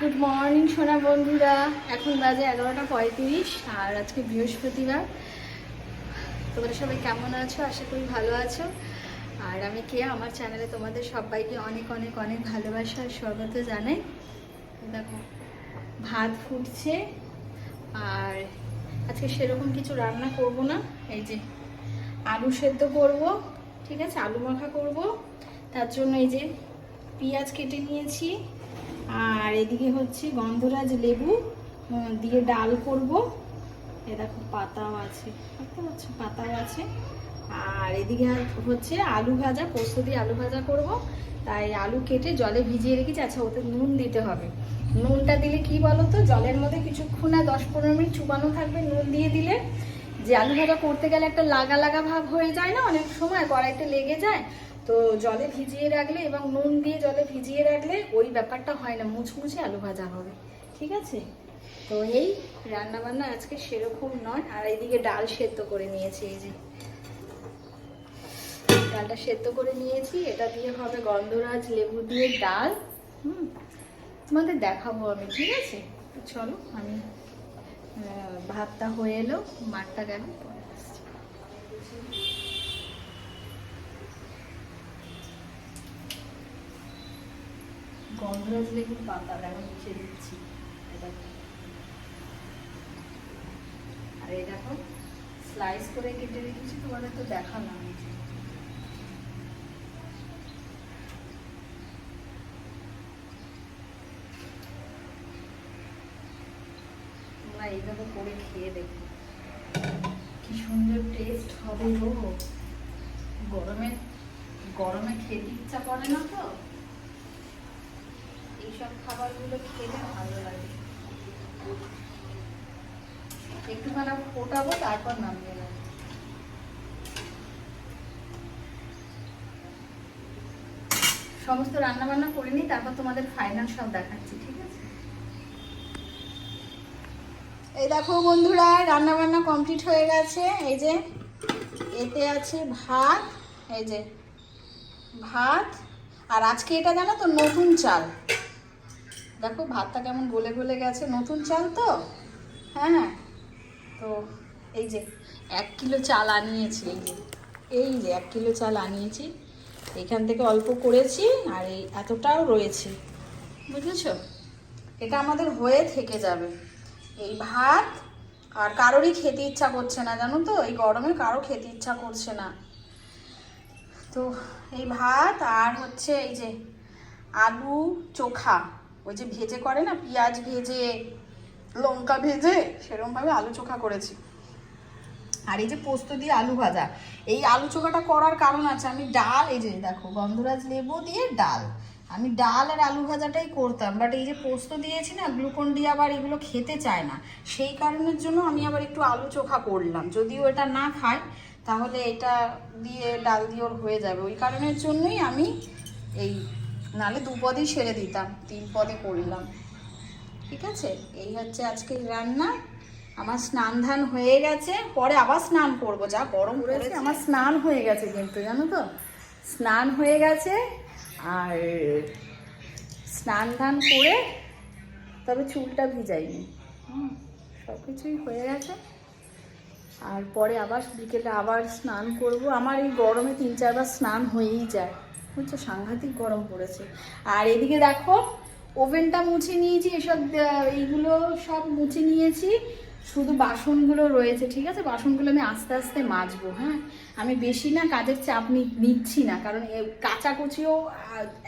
Good morning সোনা বন্ধুরা। এখন বাজে এগারোটা পঁয়ত্রিশ, আর আজকে বৃহস্পতিবার। তোমরা সবাই কেমন আছো? আশা করি ভালো আছো। আর আমি কে আমার চ্যানেলে তোমাদের সবাইকে অনেক অনেক অনেক ভালোবাসা আর স্বাগত জানাই। দেখো, ভাত ফুটছে, আর আজকে সেরকম কিছু রান্না করব না। এই যে আলু সেদ্ধ করব, ঠিক আছে? আলু মাখা করব। তার জন্য এই যে পেঁয়াজ কেটে নিয়েছি আর এদিকে হচ্ছে গন্ধরাজ লেবু দিয়ে ডাল করব। এ দেখো, পাতাও আছে। দেখতে পাচ্ছ, পাতাও আছে। আর এদিকে হচ্ছে আলু ভাজা, পোস্ত দিয়ে আলু ভাজা করব। তাই আলু কেটে জলে ভিজিয়ে রেখেছি। আচ্ছা ওতে নুন দিতে হবে। নুনটা দিলে কি বলো তো, জলের মধ্যে কিছুক্ষণ না দশ পনেরো মিনিট চুবানো থাকবে নুন দিয়ে দিলে। যে আলু ভাজা করতে গেলে একটা লাগা লাগা ভাব হয়ে যায় না, অনেক সময় কড়াইতে লেগে যায়। তো জলে ভিজিয়ে রাখলে এবং নুন দিয়ে জলে ভিজিয়ে রাখলে ওই ব্যাপারটা হয় না মুচমুচে আলু ভাজা হবে। ঠিক আছে? তো এই রান্না বান্না আজকে সেরকম নয়। আর এইদিকে ডাল সেদ্ধ করে নিয়েছি, এই যে। ডালটা সেদ্ধ করে নিয়েছি। এটা দিয়ে হবে গন্ধরাজ লেবু দিয়ে ডাল। হুম? তোমাদের দেখাবো আমি, ঠিক আছে? চলো, আমি ভাতটা হয়ে এলো, মাঠটা গেল, পরে আসছি। গন্ধরাজ লেবুর পাতা দেখো নিচে দিচ্ছি। আর এই দেখো স্লাইস করে কেটে রেখেছি, তোমাদের তো দেখালাম। তোমরা এইভাবে করে খেয়ে দেখো। কি সুন্দর টেস্ট হবে গো। গরমে গরমে খেতে ইচ্ছা করে না তো? এইসব খাবারগুলো খেলে ভালো লাগে। একটুখানি ফোটাবো, তারপর নামিয়ে নেব। সমস্ত রান্না বান্না করে নিই, তারপর তোমাদের ফাইনাল সব দেখাচ্ছি, ঠিক আছে? এই দেখো বন্ধুরা রান্না বান্না কমপ্লিট হয়ে গেছে। এই যে, এতে আছে ভাত, এই যে ভাত, আর আজকে এটা জানো তো নতুন চাল। দেখো, ভাতটা কেমন গলে গলে গেছে। নতুন চাল তো? হ্যাঁ হ্যাঁ। তো এই যে, এক কিলো চাল আনিয়েছি। এই যে এই যে এক কিলো চাল আনিয়েছি। এখান থেকে অল্প করেছি আর এই এতটাও রয়েছে। বুঝেছ? এটা আমাদের হয়ে থেকে যাবে। এই ভাত আর কারোরই খেতে ইচ্ছা করছে না, জানো তো? এই গরমে কারও খেতে ইচ্ছা করছে না। তো এই ভাত আর হচ্ছে এই যে আলু চোখা। ওই যে ভেজে করে না, পেঁয়াজ ভেজে, লঙ্কা ভেজে সেরকমভাবে আলু চোখা করেছি। আর এই যে পোস্ত দিয়ে আলু ভাজা, এই আলু চোখাটা করার কারণ আছে, আমি ডাল, এই যে দেখো, গন্ধরাজ লেবু দিয়ে ডাল। আমি ডাল আর আলু ভাজাটাই করতাম বাট এই যে পোস্ত দিয়েছি না, গ্লুকন ডি আবার এগুলো খেতে চায় না। সেই কারণের জন্য আমি আবার একটু আলু চোখা করলাম। যদিও এটা না খায় তাহলে এটা দিয়ে ডাল দিয়ে ওর হয়ে যাবে। ওই কারণের জন্যই আমি এই নালে দু পদেই সেরে দিতাম তিন পদে করলাম। ঠিক আছে? এই হচ্ছে আজকের রান্না। আমার স্নান ধান হয়ে গেছে পরে আবার স্নান করব। যা গরম পড়েছে। আমার স্নান হয়ে গেছে কিন্তু জানো তো? স্নান হয়ে গেছে আর স্নান ধান করে তবে চুলটা ভিজাইনি। হুম সব কিছুই হয়ে গেছে। আর পরে আবার বিকেলে আবার স্নান করব। আমার এই গরমে তিন চারবার স্নান হয়েই যায়। বুঝছ সাংঘাতিক গরম পড়েছে। আর এদিকে দেখো, ওভেনটা মুছে নিয়েছি, এসব এইগুলো সব মুছে নিয়েছি। শুধু বাসনগুলো রয়েছে, ঠিক আছে? বাসনগুলো আমি আস্তে আস্তে মাজবো হ্যাঁ? আমি বেশি না কাজের চাপ নিচ্ছি না, কারণ কাচাকুচিও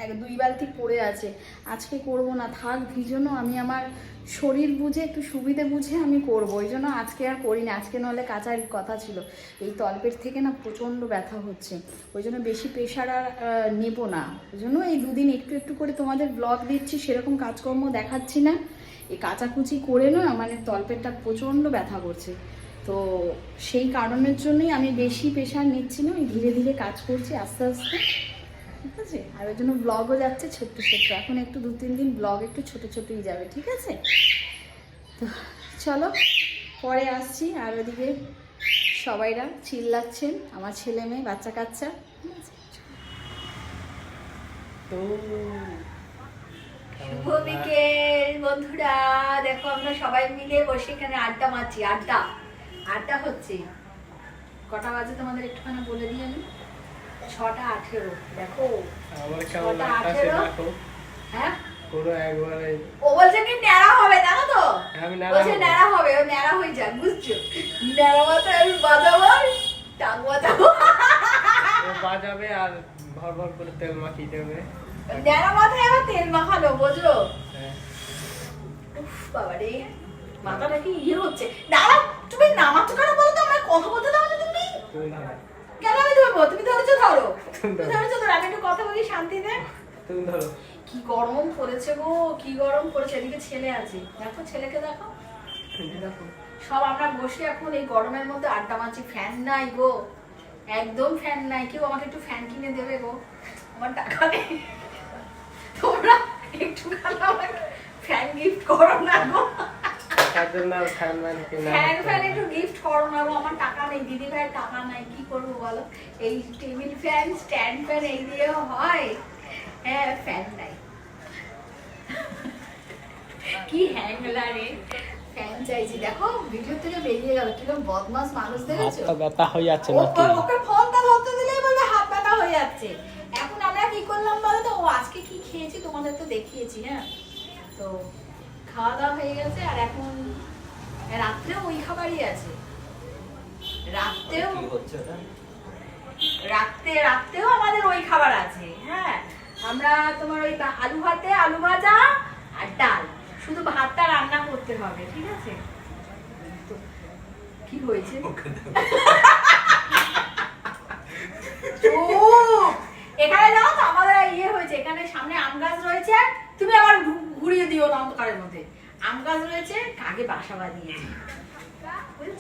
এক দুই বালতি পড়ে আছে। আজকে করব না, থাক ভিজনও আমি আমার শরীর বুঝে, একটু সুবিধে বুঝে আমি করব। ওই জন্য আজকে আর করি না, আজকে নাহলে কাচার কথা ছিল। এই তলপেট থেকে না প্রচণ্ড ব্যথা হচ্ছে। ওই জন্য বেশি প্রেশার আর নেব না। ওই জন্য এই দুদিন একটু একটু করে তোমাদের ব্লগ দিচ্ছি, সেরকম কাজকর্ম দেখাচ্ছি না। এই কাচাকুচি করে না মানে তলপেটটা প্রচণ্ড ব্যথা করছে। তো সেই কারণের জন্যই আমি বেশি প্রেশার নিচ্ছি না আমি ধীরে ধীরে কাজ করছি আস্তে আস্তে। ঠিক আছে? আর ওই জন্য ব্লগও যাচ্ছে ছোট্ট ছোট্ট। এখন একটু দু তিন দিন ব্লগ একটু ছোট ছোটই যাবে ঠিক আছে? তো চলো পরে আসছি। আর ওদিকে সবাইরা চিল্লাচ্ছেন আমার ছেলে মেয়ে বাচ্চা কাচ্চা। ঠিক আছে? তো শুভ বিকেল বন্ধুরা। দেখো আমরা সবাই মিলে বসে এখানে আড্ডা মারছি আড্ডা। আড্ডা হচ্ছে। কটা বাজে তোমাদের একটুখানি বলে দিই আমি ছটা আঠেরো দেখো। ছটা আঠেরো? হ্যাঁ? পুরো একবারে ও বলছে কি ন্যাড়া হবে জানো তো? আমি ন্যাড়া বলছে ন্যাড়া হবে ও ন্যাড়া হয়ে যাক বুঝছ? ন্যাড়া মাথায় আমি বাজাবো টাক বাজাবো। ও বাজাবে আর ভর ভর করে তেল মাখিয়ে দেবে। ন্যাড়া মাথায় আবার তেল মাখানো বুঝলো হ্যাঁ। উফ, বাবারে। মাথাটা কি ইয়ে হচ্ছে? দাঁড়াও তুমি নামাচ্ছ কেন বলো তো? আমার কথা বলতে দাও তুমি। কেন আমি ধরবো? তুমি ধরেছো ধরো। তুমি তুমি ধরেছো ধরো। আমি একটু কথা বলি শান্তিতে। তুমি ধরো। কি গরম পড়েছে গো কি গরম পড়েছে। এদিকে ছেলে আছে। দেখো ছেলেকে দেখো। দেখো। সব আমরা বসে এখন এই গরমের মধ্যে আড্ডা মারছি। ফ্যান নাই গো। একদম ফ্যান নাই। কেউ আমাকে একটু ফ্যান কিনে দেবে গো। আমার টাকা নেই। তোমরা একটু আমাকে ফ্যান গিফট করো না গো। তার জন্য আর ফ্যান ম্যান কিনা ফ্যান ফ্যান একটু গিফট করো না আমার টাকা নেই দিদি ভাইয়ের টাকা নাই কি করব বলো? এই টেবিল ফ্যান স্ট্যান্ড ফ্যান এই দিয়েও হয়। হ্যাঁ ফ্যান নাই। কি হ্যাংলা রে। ফ্যান চাইছি। দেখো ভিডিও থেকে বেরিয়ে গেল কীরকম বদমাস মানুষ দেখেছ? ব্যথা হয়ে যাচ্ছে ও- ওকে ফোনটা ধরতে দিলেই বলবে হাত ব্যথা হয়ে যাচ্ছে। এখন আমরা কি করলাম বলো তো? ও আজকে কি খেয়েছি তোমাদের তো দেখিয়েছি হ্যাঁ? তো খাওয়া দাওয়া হয়ে গেছে আর এখন রাত্রেও ওই খাবারই আছে রাত্রেও রাত্রে রাত্রেও আমাদের ওই খাবার আছে হ্যাঁ। আমরা তোমার ওই আলু ভাতে আলু ভাজা আর ডাল। শুধু ভাতটা রান্না করতে হবে ঠিক আছে? কি হয়েছে? এখানে জানো তো আমাদের ইয়ে হয়েছে এখানে সামনে আম গাছ রয়েছে তুমি আবার ঘুরিয়ে দিও না অন্ধকারের মধ্যে। আম গাছ রয়েছে কাকে বাসা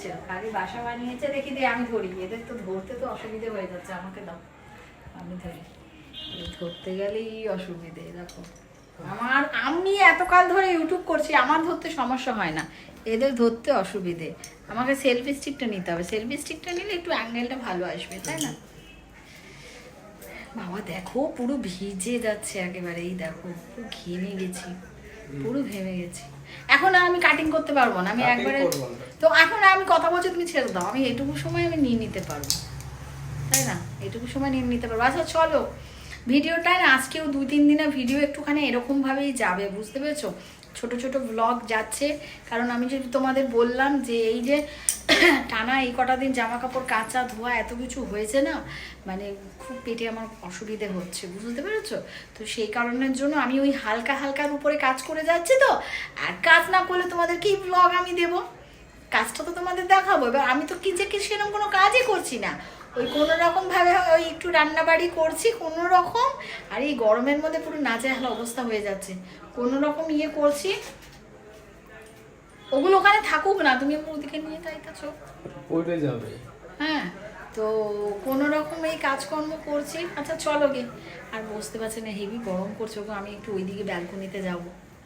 বানিয়েছে বুঝছ কাকে বাসা বানিয়েছে দেখি দিয়ে আমি ধরি। এদের তো ধরতে তো অসুবিধে হয়ে যাচ্ছে আমাকে দাও। আমি ধরি। ধরতে গেলেই অসুবিধে দেখো। আমার আমি এতকাল ধরে ইউটিউব করছি আমার ধরতে সমস্যা হয় না। এদের ধরতে অসুবিধে। আমাকে সেলফি স্টিকটা নিতে হবে। সেলফি স্টিকটা নিলে একটু অ্যাঙ্গেলটা ভালো আসবে তাই না? বাবা দেখো পুরো ভিজে যাচ্ছে একেবারে। এই দেখো পুরো ঘেমে গেছি পুরো ঘেমে গেছি। এখন আমি কাটিং করতে পারব না। আমি একবারে না। তো এখন আমি কথা বলছি, তুমি ছেড়ে দাও। আমি এটুকু সময় আমি নিয়ে নিতে পারব। তাই না? এটুকু সময় নিয়ে নিতে পারব। আচ্ছা চলো। ভিডিওটা না আজকেও দুই তিন দিনের ভিডিও একটুখানি এরকমভাবেই যাবে, বুঝতে পেরেছ? ছোট ছোট ব্লগ যাচ্ছে। কারণ আমি যদি তোমাদের বললাম যে এই যে টানা এই কটা দিন জামা কাপড় কাচা ধোয়া এত কিছু হয়েছে না মানে খুব পেটে আমার অসুবিধে হচ্ছে, বুঝতে পেরেছ? তো সেই কারণের জন্য আমি ওই হালকা হালকার উপরে কাজ করে যাচ্ছি তো। আর কাজ না করলে তোমাদের কি ব্লগ আমি দেবো। কাজটা তো তোমাদের দেখাবো। এবার আমি তো কি যে কি সেরকম কোনো কাজই করছি না। ওই কোনো রকম ভাবে ওই একটু রান্না বাড়ি করছি কোনো রকম আর এই গরমের মধ্যে পুরো নাজেহাল অবস্থা হয়ে যাচ্ছে। কোনো রকম ইয়ে করছি। ওগুলো ওখানে থাকুক না তুমি আমার ওদিকে নিয়ে যাইতেছো উঠে যাবে। হ্যাঁ তো কোনো রকম এই কাজকর্ম করছি। আচ্ছা চলো গে। আর বসতে পারছি না হেভি গরম করছে ওকে আমি একটু ওইদিকে ব্যালকনিতে যাব।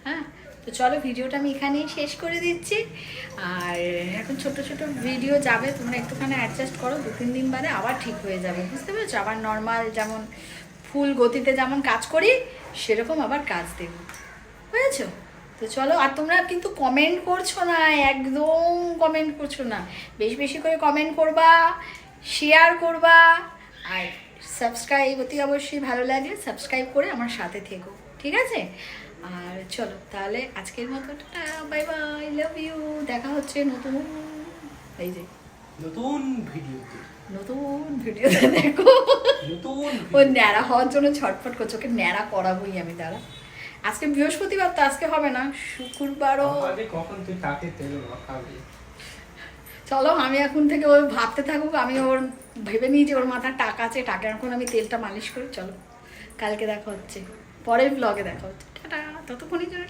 হ্যাঁ তো চলো ভিডিওটা আমি এখানেই শেষ করে দিচ্ছি। আর এখন ছোট ছোট ভিডিও যাবে, তোমরা একটুখানি অ্যাডজাস্ট করো, দু তিন দিন বাদে আবার ঠিক হয়ে যাবে, বুঝতে পেরেছ? আবার নর্মাল যেমন ফুল গতিতে যেমন কাজ করি, সেরকম আবার কাজ দেবো। বুঝেছ? তো চলো, আর তোমরা কিন্তু কমেন্ট করছ না, একদম কমেন্ট করছ না। বেশি বেশি করে কমেন্ট করবা শেয়ার করবা, আর সাবস্ক্রাইব অতি অবশ্যই ভালো লাগলে সাবস্ক্রাইব করে আমার সাথে থেকো। ঠিক আছে? আর চলো তাহলে আজকের মতো বাই বাই লাভ ইউ দেখা হচ্ছে নতুন এই যে নতুন ভিডিওতে। নতুন ভিডিওতে দেখো। নতুন ও ন্যাড়া হওয়ার জন্য ছটফট করছে ওকে ন্যাড়া করাবোই আমি দাঁড়া আজকে বৃহস্পতিবার তো আজকে হবে না শুক্রবারও। কখন তুই তাকে তেল মাখাবি চলো আমি এখন থেকে ওই ভাবতে থাকুক আমি ওর ভেবে নিই যে ওর মাথার টাকা আছে টাকা এখন আমি তেলটা মালিশ করি চলো। কালকে দেখা হচ্ছে। পরের ব্লগে দেখা হচ্ছে ততক্ষণের জন্য।